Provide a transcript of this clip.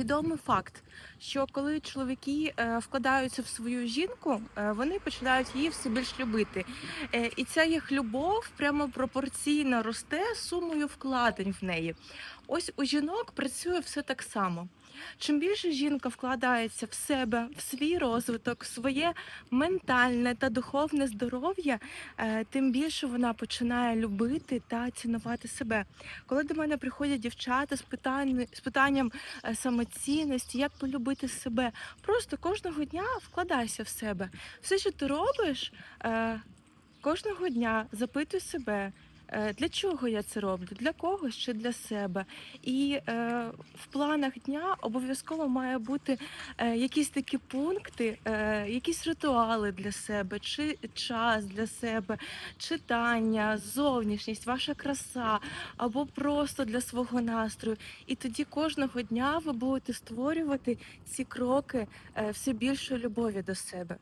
Відомий факт, що коли чоловіки е, вкладаються в свою жінку, е, вони починають її все більш любити. Е, і ця їх любов прямо пропорційно росте сумою вкладень в неї. Ось у жінок працює все так само. Чим більше жінка вкладається в себе, в свій розвиток, в своє ментальне та духовне здоров'я, тим більше вона починає любити та цінувати себе. Коли до мене приходять дівчата з питанням е, самоцінності, як полюбити себе, просто кожного дня вкладайся в себе. Все, що ти робиш, е, кожного дня запитуй себе. Е, Для чого я це роблю? Для когось чи для себе? І е, в планах дня обов'язково має бути е, якісь такі пункти, е, якісь ритуали для себе, чи час для себе, читання, зовнішність, ваша краса, або просто для свого настрою. І тоді кожного дня ви будете створювати ці кроки е, все більшої любові до себе.